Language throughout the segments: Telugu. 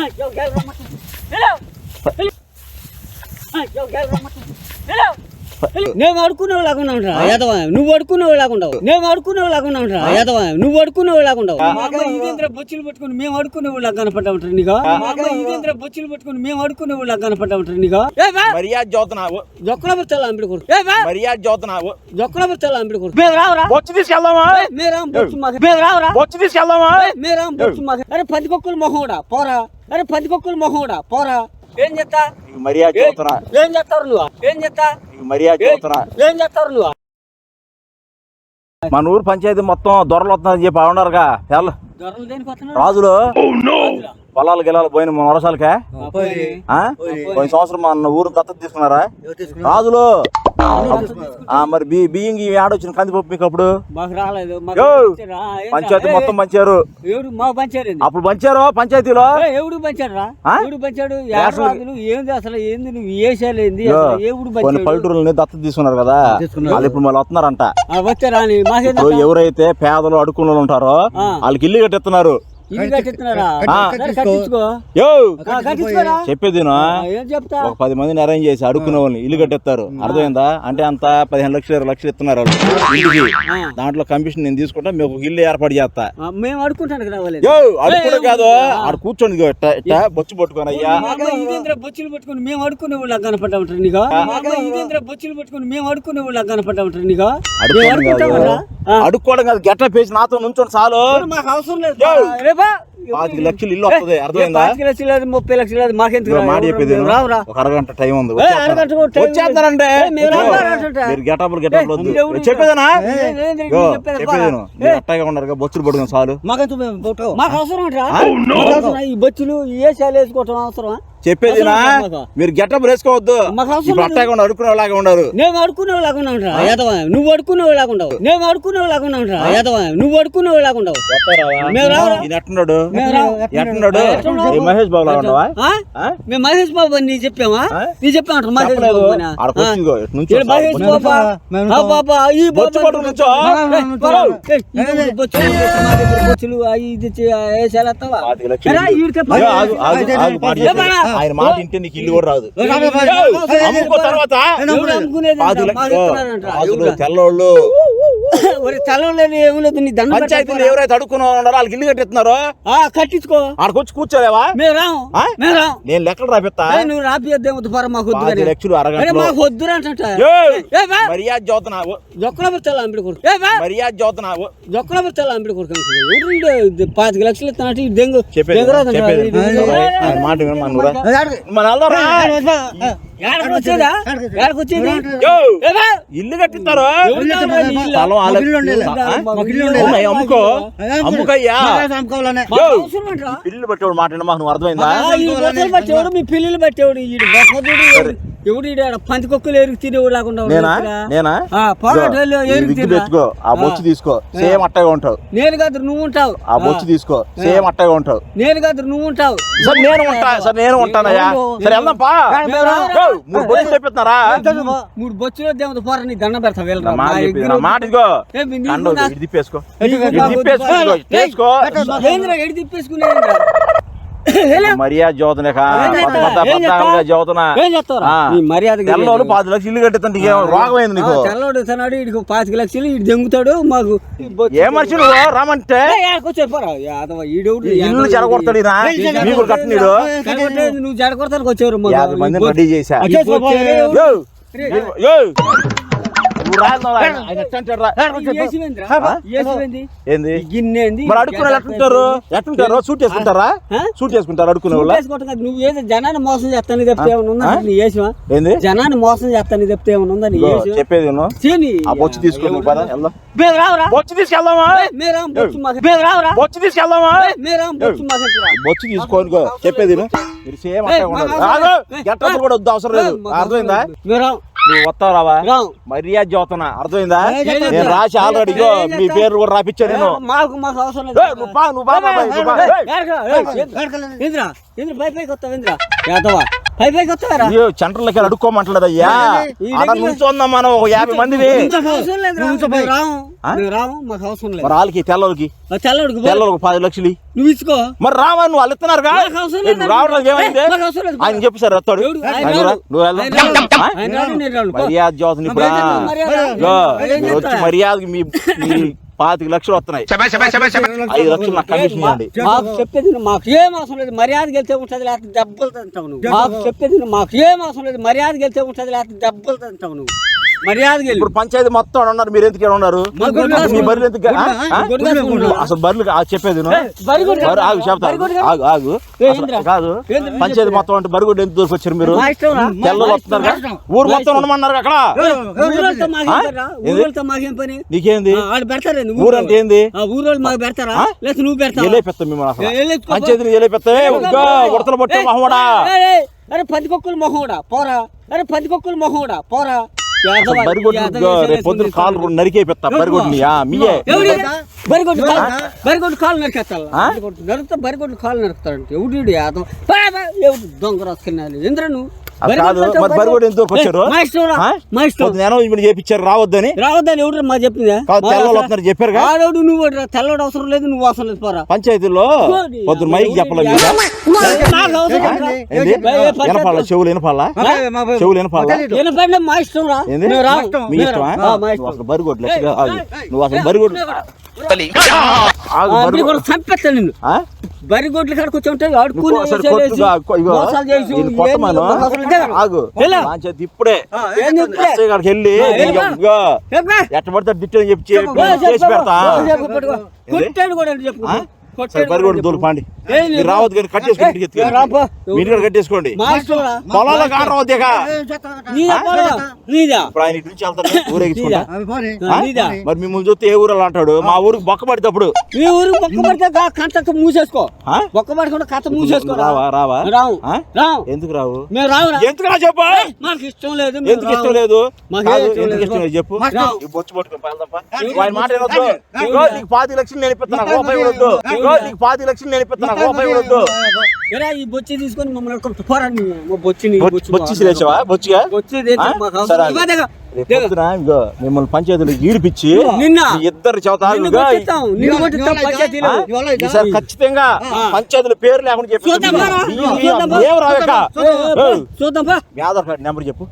Yo, get it, Hello. Yo, get it, Hello. నేను అడుకునేవి లేకుండా ఉంటా యాదవ నువ్వు అడుకునేవి లేకుండా నేను అడుకునేవి లేకుండా ఉంటా యాదవ నువ్వు అడుకునేవి లేకుండా ఇదేంద్ర బొచ్చులు పట్టుకుని మేము అడుకునేవి లాగా కనపడ్డా ఉంటారు నీకు ఇదేంద్ర బొచ్చులు పట్టుకుని మేము అడుకునేవి లాగా కనపడ్డా ఉంటారు నీకు మర్యాద చదువుతున్నావు జొక్కల బుర్తల అంబిడి కొడుకు. మర్యాద చదువుతున్నావు జొక్కల బుర్తల అంబిడి కొడుకు. మేము రావురా? బొచ్చు తీసుకెళ్దామా? మేరా బొచ్చు మాకు. మేము రావురా? బొచ్చు తీసుకెళ్దామా? మేరా బొచ్చు మాకు. అరే పందికొక్కులు మొహోడా పోరా. అరే పందికొక్కులు మొహోడా పోరా. ఏం చేస్తా? మర్యాద చదువుతున్నా ఏం చేస్తారు నువ్వు? ఏం చేస్తా? మర్యాద చదువుతున్నా ఏం చేస్తారు నువ్వు? మన ఊరు పంచాయతీ మొత్తం దొరలు వస్తుందని చెప్పి అవునారుగా రాజులు పొలాలు గిలాలు పోయిన మన వరసాలకే ఆ? పోయిన సంవత్సరం మన ఊరు దత్తత తీసుకున్నారా? రాజులు! ఆ, మరి బి బియ్యం గియ్యం ఆడొచ్చిన కందిపప్పు మీకు అప్పుడు? పంచాయతీ మొత్తం పంచారు. అప్పుడు పంచారు పంచాయతీలో? ఎవడు పంచాడు? ఎవడు ఏంది అసలు? ఏంది నువ్వు? ఏసేలేంది కొన్ని పల్లెటూరులని దత్తత తీసుకున్నారు కదా. వాళ్ళు ఇప్పుడు మళ్ళీ వస్తున్నారంట. ఎవరైతే పేదలు అడుక్కున్న వాళ్ళు ఉంటారో. వాళ్ళకి ఇల్లు కట్టిస్తున్నారు చెప్పేది ఆ, ఏం చెప్తా ఒక పది మందిని అరేంజ్ చేసి అడుక్కునే వాళ్ళని ఇల్లు కట్టిస్తారు. అర్థమైందా? అంటే అంత పదిహేను లక్షలు ఇరవై లక్షలు ఇస్తున్నారు వాళ్ళు. దాంట్లో కమిషన్ నేను తీసుకుంటా మీకు ఒక ఇల్లు ఏర్పాటు చేస్తా. మేము అడుక్కునే కాదు. ఆడ కూర్చోండి ఇట్ట బొచ్చు పట్టుకొని అయ్యా. ఇదేంద్ర బొచ్చులు పట్టుకుని మేము అడుకునే వాళ్ళకి కనపడ్డా ఉంటారు నీకు? ఇదేంద్ర బొచ్చులు పట్టుకుని మేము అడుకునే వాళ్ళకి కనపడ్డా ఉంటారు నీకు? అడుక్కోవడం కాదు. గట్ట పేసి నాతో నుంచోండి చాలు. మాకు అవసరం లేదు. పాతిక లక్షలు ఇల్లు వస్తుంది అర్థమైందా? పాతిక లక్షలు లేదు ముప్పై లక్షలు మాకెందుకు ఇదిగో మాట చెప్పేది ఒక అరగంట టైం ఉంది ఏ, వచ్చేస్తారంటే ఏ. మీరు గెటప్లు గెటప్లు వద్దు. ఏ, చెప్పేదనా? ఏ, ఏ, ఏ. మీరు అట్టగా ఉన్నారు బొచ్చులు పడుకుని చాలు. మాకెంత మాకు అవసరం ఈ బొచ్చులు ఈ ఏసాలు వేసుకోవటం అవసరమా? మాకు. మీరు గెటప్ వేసుకోవద్దు. అట్టగా లాగా ఉండరు. నేను యాదవ నువ్వు అడుకునేవి లేకుండా నేను యాదవ నువ్వు రావురా. ఈయన ఎట్టున్నాడు మహేష్ బాబు లాగా ఉండవా? మేము మహేష్ బాబు అని నీ చెప్పామా? ఆ? నీ చెప్పామంటారు మహేష్ బాబు మహేష్ ఈ బొచ్చులు, ఇది ఆయన మాట ఇంటే నీకు ఇల్లు కూడా రాదు అమ్ముకో తర్వాత? తెల్లోళ్ళు ఒరే తలం లేదు ఏం లేదు నీ దండం పంచాయతీలు పెట్టకపోరా. ఎవరైతే అడుక్కున్న ఉన్నారో వాళ్ళకి ఇల్లు కట్టిస్తున్నారు ఆ కట్టించుకో ఆడకొచ్చి కూర్చోలేవా మేము రాం ఆ? మేము రాం నేను లెక్కలు రాపిస్తా నువ్వు రాపియద్దే పర మాకు వద్దు. లక్షలు అరే అరగంటలో మాకు వద్దురా అంట మర్యాద చదువుతున్నావు జొక్కల బుర్తల అంబిడి కొడుకు మర్యాద చదువుతున్నావు జొక్కల బుర్తల అంబిడి కొడుకు పాతిక లక్షలు దెంగు చెప్పేది మాట మన ఇల్లు కట్టిస్తారు. అమ్ముకో. అమ్ముకయ్యా. మాకు యో! అవసరం ఏంట్రా? పిల్లు పెట్టేవాడు మాట మాకు నువ్వు అర్థమైందా? మీ పిల్లలు పట్టేవాడు ఎవడు ఈడు ఆడ పంది కుక్కలు ఎరుగు తినేవాడు లేకుండా ఉన్నాడు నేనా? పోరాటాలు? పెట్టుకో ఆ బొచ్చు తీసుకో. సేమ్ అట్టగా ఉంటావు. నేను కాదు నువ్వు ఉంటావు. ఆ బొచ్చు తీసుకో. సేమ్ అట్టగా ఉంటావు. నేను కాదు నువ్వు ఉంటావు. సార్ నేను ఉంటా. సార్ నేను ఉంటానయ్యా. సరే మూడు బొచ్చులు తెప్పిస్తున్నారా? మూడు బొచ్చులో దేవుడు పోరా నీ దండం పెడతా వెళ్ళరా మాట ఇదిగో. ఏయ్, చేసుకో ఏంద్రా ఎడి తిప్పేసుకునేదిరా? మర్యాద చదువుతున్నాక? చదువుతున్నా తెల్లోళ్ళు పాతి లక్షలు ఇల్లు కట్టిస్తుంటే ఏం రోగమైంది నీకు? ఆ, తెల్లవాడు ఇస్తున్నాడు ఇడికి పాతిక లక్షలు ఇటు దెంగుతాడు మాకు ఏ మనిషి నువ్వు రమ్మంటే? వచ్చాడు పోరా. యాదవ ఈడెవడు ఇల్లు. మీకు కట్టినీడు? నువ్వు జడకొడతానికి వచ్చారు బొ- రెడీ చేశా. ఏంది? ఈ గిన్నె ఏంది? మరి అడుక్కునే సూట్? సూట్ నువ్వు వాళ్ళ? నువ్వు ఏదో జనాన్ని మోసం చేస్తాను చెప్తే ఏమైనా ఉందా? నీ ఏసివా? ఏంది? జనాన్ని మోసం చేస్తాను చెప్తే ఏమైనా ఉందా? నీ ఏసివా? చెప్పేది. ఆ బొచ్చు తీసుకుని పద బొచ్చు తీసుకెళ్దామా? బొచ్చు తీసుకెళ్దామా? బొచ్చు తీసుకోని. చెప్పేది. మీరు సేమ్ లేదు. గెట్టప్పుడు కూడా వద్దు అవసరం లేదు. అర్థమైందా అవసరం లేదు. మేము రాం, నువ్వు వస్తావు రావా. మర్యాద చదువుతున్నా అర్థమైందా? నేను రాసి ఆల్రెడీ మీ? పేరు కూడా రాపిచ్చా నేను మాకు మాకు అవసరం లేదు నువ్వు బా నువ్వు బా. ఇంద్రా ఇంద్ర పై పైకి వస్తావు ఇంద్ర యాదవా పై పైకి వస్తారా అయ్యో సెంటర్లోకి అడుక్కోమంటలేదు అయ్యా దగ్గర- నుంచోందాం మనం ఒక యాభై మరి వాళ్ళకి తెల్లలకి. తెల్లలకు పది లక్షలు. నువ్వు ఇచ్చుకో. మరి రావా నువ్వు వాళ్ళు లేదు. రావడం ఏమైంది. ఆయన చెప్పు సార్ వస్తాడు. నువ్వు. మర్యాద చదువుతుంది ఇప్పుడు. వచ్చి? మర్యాదకి మీ పాతిక లక్షలు వస్తున్నాయి. ఐదు లక్షలు నాకు కమిషన్ ఇవ్వండి. మాకు చెప్పేది మాకు ఏం అవసరం లేదు. మర్యాద గెలిచే ఉంటుంది లేకపోతే దెబ్బలు తింటావు నువ్వు. మాకు చెప్పేది మాకు ఏం అవసరం లేదు. మర్యాద గెలిచే ఉంటుంది లేకపోతే దెబ్బలు తింటావు నువ్వు. మర్యాద ఇప్పుడు పంచాయతీ మొత్తం ఉన్నారు మీరు ఎందుకు ఉన్నారు మా. బర్రెలు ఎందుకు. అసలు బర్రెలు ఆ చెప్పేది ఆగు చెప్తా బరిగొడ్డు ఆగు ఆగు? కాదు? పంచాయతీ మొత్తం అంటే బరిగొడ్డు ఎందుకు దూరకొచ్చారు మీరు మా ఇష్టం రా. తెల్లలు వస్తున్నారు? ఊరు మొత్తం. ఉండమన్నారు అక్కడ నీకేంది ఊరు అంటే ఏంది ఊరోళ్ళు మాకు పెడతారా? లేకపోతే నువ్వు పెడతావా మిమ్మల్ని. పంచాయతీని ఎలేపెత్తావే ఉడతలు పట్టే ఏయ్, అరే పందికొక్కులు మొహోడా పోరా అరే పందికొక్కులు మొహోడా పోరా యాదవ- బరిగొడ్డు యాదవ ఉగ్గా, వేషాలు రేపు పొద్దున వేసుకొని కాళ్ళు కూడా నరికే పెత్తా బరిగొడ్డుని ఆ, మీయే. ఎవడు? బరిగొడ్డు కాలు బరిగొడ్డు కాలు నరికేస్తాడు ఆ? బరిగొడ్డు నరుకుతా బరిగొడ్డు కాలు నరుకుతాడంటే. ఎవడు యాదవ? పా, పా, ఎవడు దొంగ రాసుకున్నాను ఎందుకు నువ్వు అది కాదు వచ్చారు? పొద్దున అనౌన్స్మెంట్ చేపించారు రావద్దని. రావద్దని ఎవడు మా చెప్పింది వస్తున్నారు చెప్పారుగా? ఆడోడు నువ్వు. తెల్లవాడు అవసరం లేదు నువ్వు అవసరం లేదు పోరా. పంచాయతీలో పొద్దున మైక్ చెప్పలే మీకు? నాకు అవసరం లేదు రా. ఏంది ఏ పంచాయతీ- వినపాలా చెవులు వినపాలా చెవులు వినపాలా మా ఇష్టం రా. మీ ఇష్టమా? బరిగొడ్లు ఆగు నువ్వు అసలు బరిగొడ్లు ఆగు ఆ, బరిగొడ్లు కూడా చంపేస్తా నిన్ను? బరి గొడ్ల కాడికి వచ్చి ఉంటాయి నువ్వు ఆడుకుని ఒకసారి వేసాలు కొట్టుగా, వేసి, కొ- ఇగో, మోసాలు చేసి, దీన్ని ఏం కొట్టమను. మాకు అసలు తెలియదు. ఆగు ఎలా? పంచాయతీ ఇప్పుడే వెళ్ళి. ఎట్ట పడితే చెప్పి చేసి. పెడతా. కొట్టాడు కూడా చెప్పు? కొట్టాడు కూడా. దూలు పాండి రావద్దు కానీ కట్టేసుకుని ఇంటికి ఎత్తుకెళ్ళి. రాపో. మీ ఇంటికి కూడా కట్టేసుకోండి మా ఇష్టం రా. పొలాల కాడ రావద్దేక నీదా పొలం? నీదా? ఇప్పుడు ఆయన ఇటు నుంచి వెళ్తాడు ఊరేగించుకుంటా మరి మిమ్మల్ని చూస్తే ఏ ఊరు అంటాడు? మా ఊరికి బొక్క పడినప్పుడు మీ ఊరు బొక్క పడితే మూసేసుకో? బొక్క పడకుండా కథ మూసేసుకో. రావా రావా? రావు? రావు. ఎందుకు రావు? మేము రావురా. ఎందుకు రా చెప్పు? మాకు ఇష్టం లేదు ఎందుకు ఇష్టం. లేదు? ఎందుకు. ఇష్టం లేదు చెప్పు. రావు. బొచ్చు పట్టుకొని. ఆయన మాట పాతి లక్షలు నేను నీకు పాతి లక్షలు నేను ఈ బొచ్చి తీసుకొని మమ్మల్ని అడుక్కుంటూ పోరా నీ అమ్మ. బొచ్చిని బొచ్చు- బొచ్చు బొచ్చిగా? ఇగో మిమ్మల్ని పంచాయతీలో ఈడిపిచ్చి నిన్న ఇద్దరు? ఈసారి ఖచ్చితంగా పంచాయతీల పేరు లేకుండా చెప్పి ఆధార్ కార్డు నెంబర్ చెప్పు?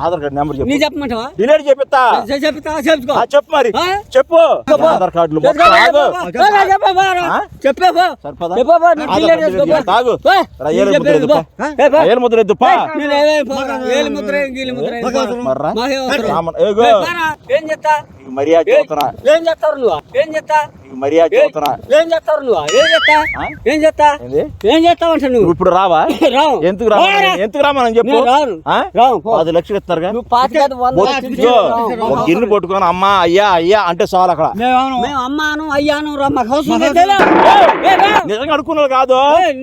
ఆధార్ కార్డు నెంబర్ చెప్పు. చెప్పమంటావా? డిలీట్ చెప్పిస్తా. చె- చెప్తా చెప్పు మరి? చెప్పు. ఆధార్ కార్డులు. చెప్పే ముద్ర ముద్ర ఏ, మర్యాద ఏ- ఏం చేస్తారు నువ్వు? ఏం చేస్తా? నీకు మర్యాద ఏ- ఏం చేస్తారు నువ్వు? ఏం? ఏం చేస్తా? ఏంది? ఏం చేస్తావంట నువ్వు నువ్వు? ఇప్పుడు రావా? రావు. ఎందుకు రారా. ఎందుకు రామని చెప్పు. పది లక్షలు రావు. ఒక గిన్నె పట్టుకొని అమ్మా అయ్యా అయ్యా అంటే చాలు అక్కడ. మేము అమ్మాను. అయ్యాను రా రా. నిజంగా అనుకున్నారు కాదు?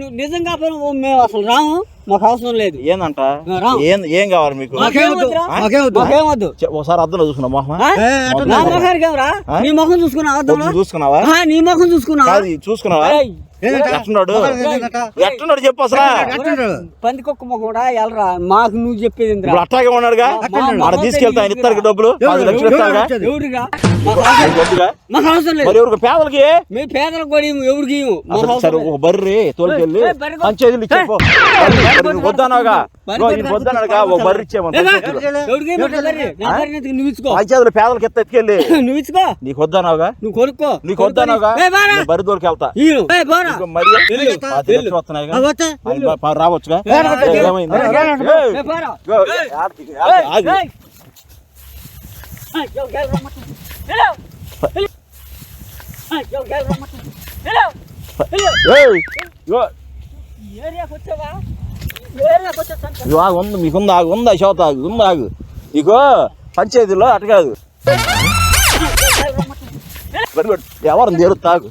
నిజంగా మేము అసలు రాము. మాకు అవసరం లేదు. ఏందంట. ఏం ఏం కావాలి మీకు? మాకేమొద్దు ఒకసారి అర్థంలో చూసుకున్నా? నా? నీ ముఖం చూసుకున్నావా? చూసుకున్నావా? ఆ, నీ ముఖం చూసుకున్నావా? చూసుకున్నావా? ఏయ్, ఎట్టున్నాడు ఎట్టున్నాడు చెప్పు అసలు? పందికొక్క కూడా ఎలరా మాకు నువ్వు చెప్పేది? ఇప్పుడు ఉన్నాడుగా? మా- మా- ఆడ తీసుకెళ్తా ఆయన ఇస్తారు డబ్బులు? పది లక్షలు ఎవరికి పేదలకి? మేము పేదలకు కూడా ఎవరికి సరే. ఒక బర్రి తోలుకెళ్ళి పంచాయతీలు ఇచ్చేపో వద్దనగా వద్దనగా ఒక బర్రి ఇచ్చేమని పంచాయతీలు పేదలకి ఎత్త ఎత్తుకెళ్ళి. నువ్వు ఇచ్చుకో. నీకు వద్దనగా నువ్వు కొనుక్కో. నీకు వద్దనగా. బర్రి తోలుకెళ్తా. ఇయ్యు. రావచ్చుగా ఆగు, ఉంది మీకుంది ఆగు ఉందా శోత ఆగు ఉంది ఆగు ఇగో పంచాయతీలో అటు కాదు కొట్టు. ఎవరిని తెరుతాగు